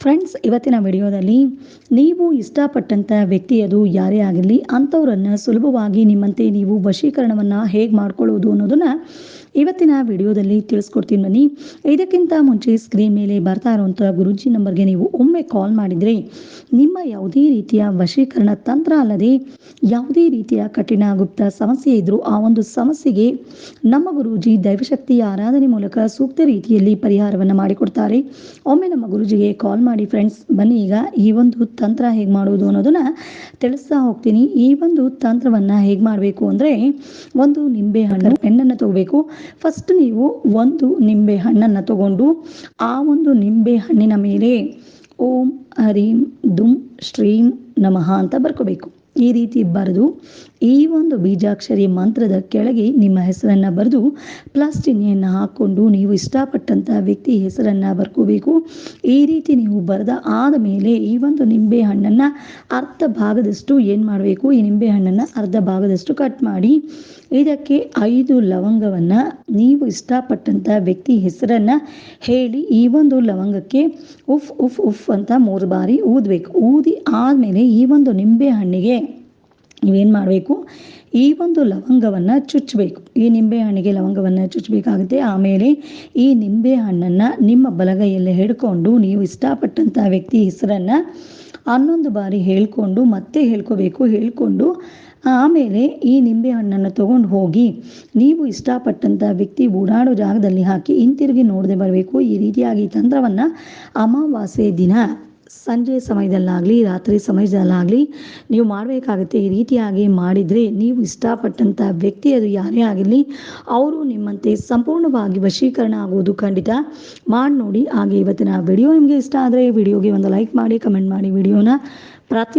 Friends ಇವತ್ತಿನ ವಿಡಿಯೋದಲ್ಲಿ ನೀವು ಇಷ್ಟಪಟ್ಟಂಥ ವ್ಯಕ್ತಿ ಅದು ಯಾರೇ ಆಗಿರಲಿ, ಅಂಥವ್ರನ್ನು ಸುಲಭವಾಗಿ ನಿಮ್ಮಂತೆ ನೀವು ವಶೀಕರಣವನ್ನು ಹೇಗೆ ಮಾಡ್ಕೊಳ್ಳೋದು ಅನ್ನೋದನ್ನು ಇವತ್ತಿನ ವಿಡಿಯೋದಲ್ಲಿ ತಿಳಿಸ್ಕೊಡ್ತೀನಿ ಬನ್ನಿ. ಇದಕ್ಕಿಂತ ಮುಂಚೆ ಸ್ಕ್ರೀನ್ ಮೇಲೆ ಬರ್ತಾ ಇರುವಂಥ ಗುರುಜಿ ನಂಬರ್ಗೆ ನೀವು ಒಮ್ಮೆ ಕಾಲ್ ಮಾಡಿದರೆ ನಿಮ್ಮ ಯಾವುದೇ ರೀತಿಯ ವಶೀಕರಣ ತಂತ್ರ ಅಲ್ಲದೆ ಯಾವುದೇ ರೀತಿಯ ಕಠಿಣ ಗುಪ್ತ ಸಮಸ್ಯೆ ಇದ್ದರೂ ಆ ಒಂದು ಸಮಸ್ಯೆಗೆ ನಮ್ಮ ಗುರುಜಿ ದೈವಶಕ್ತಿಯ ಆರಾಧನೆ ಮೂಲಕ ಸೂಕ್ತ ರೀತಿಯಲ್ಲಿ ಪರಿಹಾರವನ್ನು ಮಾಡಿಕೊಡ್ತಾರೆ. ಒಮ್ಮೆ ನಮ್ಮ ಗುರುಜಿಗೆ ಕಾಲ್ ಮಾಡಿ ಫ್ರೆಂಡ್ಸ್ ಬನ್ನಿ ಈಗ ಈ ಒಂದು ತಂತ್ರ ಹೇಗೆ ಮಾಡುವುದು ಅನ್ನೋದನ್ನ ತಿಳಿಸ್ತಾ ಹೋಗ್ತೀನಿ. ಈ ಒಂದು ತಂತ್ರವನ್ನ ಹೇಗೆ ಮಾಡಬೇಕು ಅಂದರೆ ಒಂದು ನಿಂಬೆ ಹಣ್ಣು ಹೆಣ್ಣನ್ನು ತಗೋಬೇಕು. ಫಸ್ಟ್ ನೀವು ಒಂದು ನಿಂಬೆ ಹಣ್ಣನ್ನು ತಗೊಂಡು ಆ ಒಂದು ನಿಂಬೆ ಹಣ್ಣಿನ ಮೇಲೆ ಓಂ ಹರಿಂ ದುಂ ಶ್ರೀಂ ನಮಃ ಅಂತ ಬರ್ಕೋಬೇಕು. ಈ ರೀತಿ ಬರೆದು ಈ ಒಂದು ಬೀಜಾಕ್ಷರಿ ಮಂತ್ರದ ಕೆಳಗೆ ನಿಮ್ಮ ಹೆಸರನ್ನು ಬರೆದು ಪ್ಲಸ್ ಚಿಹ್ನೆಯನ್ನು ಹಾಕ್ಕೊಂಡು ನೀವು ಇಷ್ಟಪಟ್ಟಂಥ ವ್ಯಕ್ತಿ ಹೆಸರನ್ನು ಬರ್ಕೋಬೇಕು. ಈ ರೀತಿ ನೀವು ಬರೆದ ಆದ ಮೇಲೆ ಈ ಒಂದು ನಿಂಬೆ ಹಣ್ಣನ್ನು ಅರ್ಧ ಭಾಗದಷ್ಟು ಏನು ಮಾಡಬೇಕು? ಈ ನಿಂಬೆ ಹಣ್ಣನ್ನು ಅರ್ಧ ಭಾಗದಷ್ಟು ಕಟ್ ಮಾಡಿ ಇದಕ್ಕೆ ಐದು ಲವಂಗವನ್ನು ನೀವು ಇಷ್ಟಪಟ್ಟಂಥ ವ್ಯಕ್ತಿ ಹೆಸರನ್ನು ಹೇಳಿ ಈ ಒಂದು ಲವಂಗಕ್ಕೆ ಉಫ್ ಉಫ್ ಉಫ್ ಅಂತ ಮೂರು ಬಾರಿ ಊದಬೇಕು. ಊದಿ ಆದಮೇಲೆ ಈ ಒಂದು ನಿಂಬೆ ಹಣ್ಣಿಗೆ ನೀವೇನು ಮಾಡಬೇಕು? ಈ ಒಂದು ಲವಂಗವನ್ನು ಚುಚ್ಚಬೇಕು ಈ ನಿಂಬೆ ಹಣ್ಣಿಗೆ ಲವಂಗವನ್ನು ಚುಚ್ಚಬೇಕಾಗುತ್ತೆ ಆಮೇಲೆ ಈ ನಿಂಬೆ ಹಣ್ಣನ್ನು ನಿಮ್ಮ ಬಲಗೈಯಲ್ಲಿ ಹಿಡ್ಕೊಂಡು ನೀವು ಇಷ್ಟಪಟ್ಟಂಥ ವ್ಯಕ್ತಿ ಹೆಸರನ್ನು ಹನ್ನೊಂದು ಬಾರಿ ಹೇಳ್ಕೊಂಡು ಮತ್ತೆ ಹೇಳ್ಕೋಬೇಕು. ಹೇಳ್ಕೊಂಡು ಆಮೇಲೆ ಈ ನಿಂಬೆ ಹಣ್ಣನ್ನು ತಗೊಂಡು ಹೋಗಿ ನೀವು ಇಷ್ಟಪಟ್ಟಂಥ ವ್ಯಕ್ತಿ ಓಡಾಡೋ ಜಾಗದಲ್ಲಿ ಹಾಕಿ ಹಿಂತಿರುಗಿ ನೋಡದೆ ಬರಬೇಕು. ಈ ರೀತಿಯಾಗಿ ತಂತ್ರವನ್ನು ಅಮಾವಾಸ್ಯೆ ದಿನ ಸಂಜೆ ಸಮಯದಲ್ಲಾಗಲಿ, ರಾತ್ರಿ ಸಮಯದಲ್ಲಾಗಲಿ ನೀವು ಮಾಡಬೇಕಾಗುತ್ತೆ ಈ ರೀತಿಯಾಗಿ ಮಾಡಿದರೆ ನೀವು ಇಷ್ಟಪಟ್ಟಂಥ ವ್ಯಕ್ತಿ ಅದು ಯಾರೇ ಆಗಿರಲಿ, ಅವರು ನಿಮ್ಮಂತೆ ಸಂಪೂರ್ಣವಾಗಿ ವಶೀಕರಣ ಆಗುವುದು ಖಂಡಿತ. ಮಾಡಿ ನೋಡಿ, ಹಾಗೆ ಇವತ್ತಿನ ವಿಡಿಯೋ ನಿಮಗೆ ಇಷ್ಟ ಆದರೆ ವಿಡಿಯೋಗೆ ಒಂದು ಲೈಕ್ ಮಾಡಿ, ಕಮೆಂಟ್ ಮಾಡಿ, ವಿಡಿಯೋನ ಪ್ರತಿ